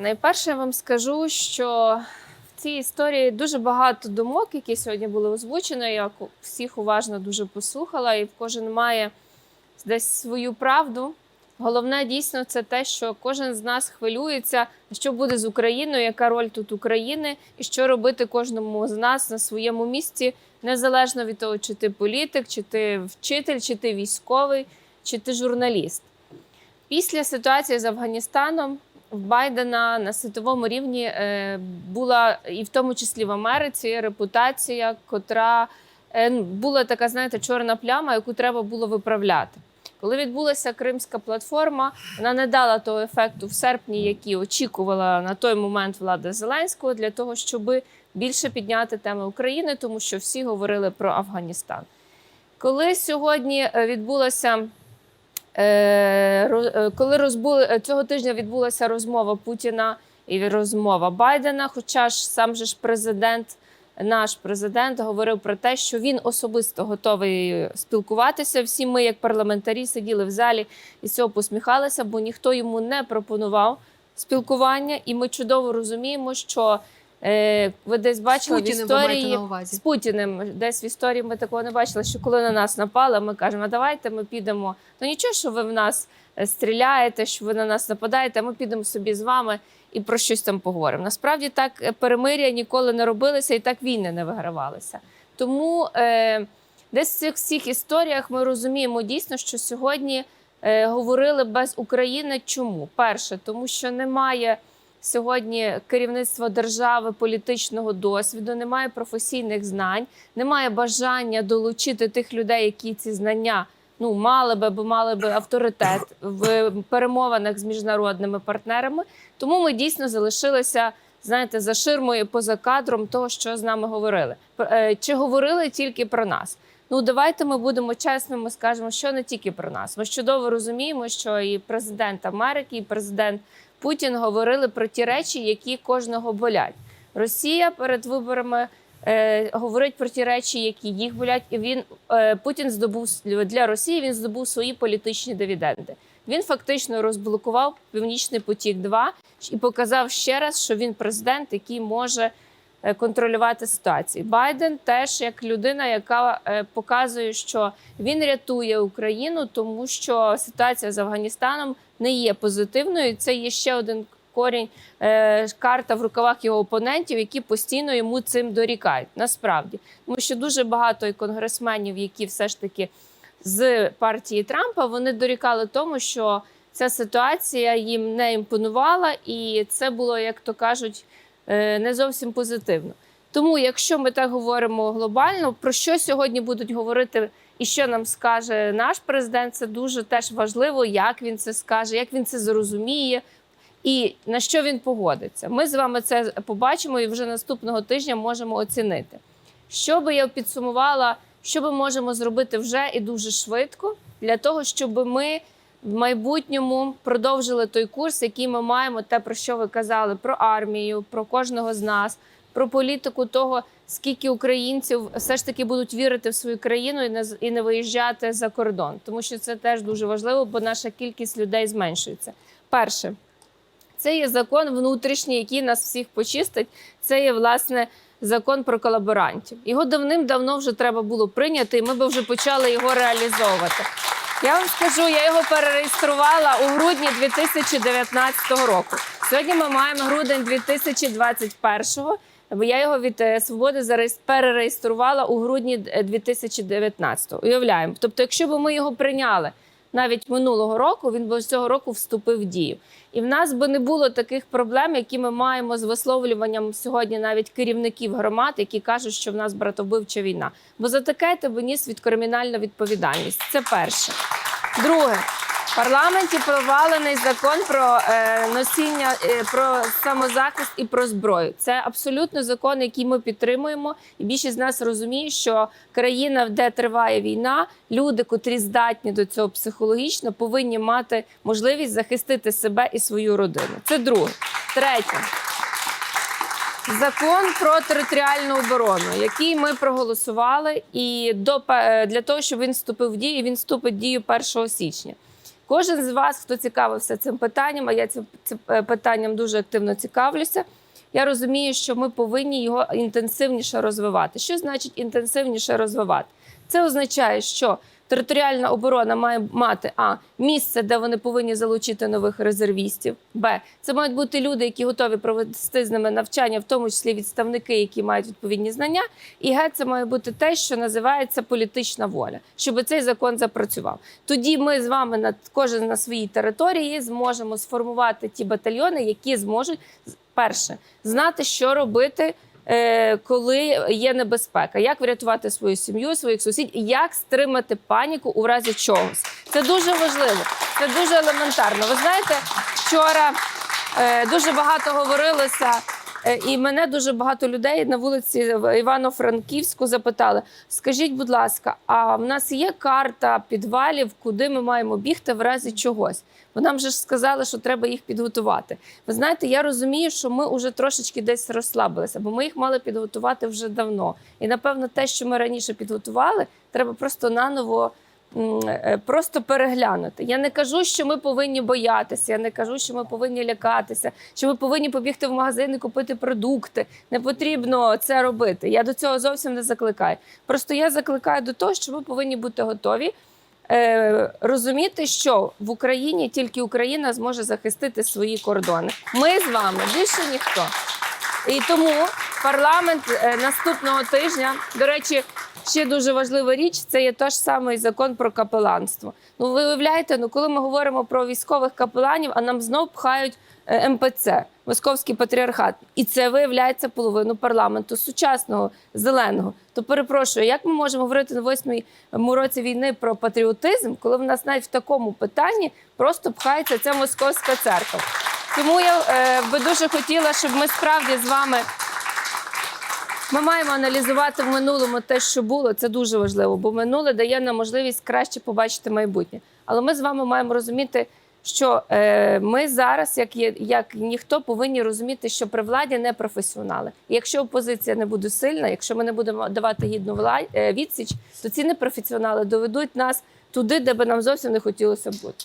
Найперше я вам скажу, що в цій історії дуже багато думок, які сьогодні були озвучені. Я всіх уважно дуже послухала, і кожен має десь свою правду. Головне дійсно це те, що кожен з нас хвилюється, що буде з Україною, яка роль тут України, і що робити кожному з нас на своєму місці, незалежно від того, чи ти політик, чи ти вчитель, чи ти військовий, чи ти журналіст. Після ситуації з Афганістаном Байдена на світовому рівні е, була і в тому числі в Америці репутація, котра е, ну, була така, знаєте, чорна пляма, яку треба було виправляти. Коли відбулася Кримська платформа, вона не дала того ефекту в серпні, який очікувала на той момент влада Зеленського для того, щоб більше підняти теми України, тому що всі говорили про Афганістан. Коли сьогодні е, відбулася коли розбули е, цього тижня відбулася розмова Путіна і розмова Байдена. Хоча ж сам же ж президент, наш президент, говорив про те, що він особисто готовий спілкуватися. Всі ми, як парламентарі, сиділи в залі і цього посміхалися, бо ніхто йому не пропонував спілкування, і ми чудово розуміємо, що. Е, ви десь бачили в Путіним ви маєте історії на увазі. з Путіним. Десь в історії ми такого не бачили, що коли на нас напали, ми кажемо, а давайте ми підемо. Ну нічого, що ви в нас е, стріляєте, що ви на нас нападаєте, ми підемо собі з вами і про щось там поговоримо. Насправді так е, перемир'я ніколи не робилися і так війни не вигравалися. Тому е, десь в цих всіх історіях ми розуміємо дійсно, що сьогодні е, говорили без України. Чому? Перше, тому що немає сьогодні керівництва держави політичного досвіду, немає професійних знань, немає бажання долучити тих людей, які ці знання ну мали би, бо мали би авторитет в перемовинах з міжнародними партнерами. Тому ми дійсно залишилися. Знаєте, за ширмою поза кадром того, що з нами говорили. Е, Чи говорили тільки про нас? Ну давайте ми будемо чесними, скажемо, що не тільки про нас. Ми чудово розуміємо, що і президент Америки, і президент Путін говорили про ті речі, які кожного болять. Росія перед виборами е, говорить про ті речі, які їх болять, і він е, Путін здобув для Росії. Він здобув свої політичні дивіденди. Він фактично розблокував Північний потік 2 і показав ще раз, що він президент, який може контролювати ситуацію. Байден теж як людина, яка е, показує, що він рятує Україну, тому що ситуація з Афганістаном не є позитивною. Це є ще один корінь, е, карта в рукавах його опонентів, які постійно йому цим дорікають. Насправді, тому що дуже багато і конгресменів, які все ж таки з партії Трампа, вони дорікали тому, що ця ситуація їм не імпонувала, і це було, як то кажуть, е, не зовсім позитивно. Тому, якщо ми так говоримо глобально, про що сьогодні будуть говорити і що нам скаже наш президент, це дуже теж важливо, як він це скаже, як він це зрозуміє. І на що він погодиться? Ми з вами це побачимо і вже наступного тижня можемо оцінити. Що би я підсумувала, що ми можемо зробити вже і дуже швидко для того, щоб ми в майбутньому продовжили той курс, який ми маємо, те про що ви казали, про армію, про кожного з нас, про політику того, скільки українців все ж таки будуть вірити в свою країну і не і не виїжджати за кордон, тому що це теж дуже важливо, бо наша кількість людей зменшується. Перше, це є закон внутрішній, який нас всіх почистить. Це є власне закон про колаборантів. Його давним-давно вже треба було прийняти, і ми би вже почали його реалізовувати. Я вам скажу, я його перереєструвала у грудні 2019 року. Сьогодні ми маємо грудень 2021 бо я його від е, свободи перереєструвала у грудні 2019-го. Уявляємо. Тобто, якщо б ми його прийняли навіть минулого року, він би з цього року вступив в дію. І в нас би не було таких проблем, які ми маємо з висловлюванням сьогодні навіть керівників громад, які кажуть, що в нас братовбивча війна. Бо за таке ти би ніс від кримінальну відповідальність. Це перше. Друге. Парламенті провалений закон про е, носіння е, про самозахист і про зброю. Це абсолютно закон, який ми підтримуємо, і більшість з нас розуміє, що країна, де триває війна, люди, котрі здатні до цього психологічно, повинні мати можливість захистити себе і свою родину. Це друге. Третє. Закон про територіальну оборону, який ми проголосували, і до для того, щоб він вступив в дію, він вступить в дію 1 січня. Кожен з вас, хто цікавився цим питанням, а я цим, е, питанням дуже активно цікавлюся. Я розумію, що ми повинні його інтенсивніше розвивати. Що значить інтенсивніше розвивати? Це означає, що територіальна оборона має мати а місце, де вони повинні залучити нових резервістів. Б це мають бути люди, які готові провести з ними навчання, в тому числі відставники, які мають відповідні знання. І Г це має бути те, що називається політична воля, щоб цей закон запрацював. Тоді ми з вами на кожен на своїй території зможемо сформувати ті батальйони, які зможуть перше знати, що робити. Е, Коли є небезпека, як врятувати свою сім'ю, своїх сусідів, як стримати паніку у разі чогось. Це дуже важливо, це дуже елементарно. Ви знаєте, вчора е, дуже багато говорилося, і мене дуже багато людей на вулиці Івано-Франківську запитали: скажіть, будь ласка, а в нас є карта підвалів, куди ми маємо бігти в разі чогось? Бо нам же ж сказали, що треба їх підготувати. Ви знаєте, я розумію, що ми вже трошечки десь розслабилися, бо ми їх мали підготувати вже давно. І напевно, те, що ми раніше підготували, треба просто наново. Е, Просто переглянути. Я не кажу, що ми повинні боятися. Я не кажу, що ми повинні лякатися, що ми повинні побігти в магазин і купити продукти. Не потрібно це робити. Я до цього зовсім не закликаю. Просто я закликаю до того, що ми повинні бути готові е, розуміти, що в Україні тільки Україна зможе захистити свої кордони. Ми з вами більше ніхто. І тому парламент е, наступного тижня, до речі, ще дуже важлива річ це є той ж самий закон про капеланство. Ну, ви уявляєте, ну коли ми говоримо про військових капеланів, а нам знов пхають е, МПЦ, Московський патріархат, і це виявляється половину парламенту сучасного зеленого. То перепрошую, як ми можемо говорити на восьмому році війни про патріотизм, коли в нас навіть в такому питанні просто пхається ця московська церква? Тому я е, би дуже хотіла, щоб ми справді з вами. Ми маємо аналізувати в минулому те, що було. Це дуже важливо, бо минуле дає нам можливість краще побачити майбутнє. Але ми з вами маємо розуміти, що е, ми зараз, як є, як ніхто, повинні розуміти, що при владі не професіонали. І якщо опозиція не буде сильна, якщо ми не будемо давати гідну вла- е, відсіч, то ці непрофесіонали доведуть нас туди, де би нам зовсім не хотілося бути.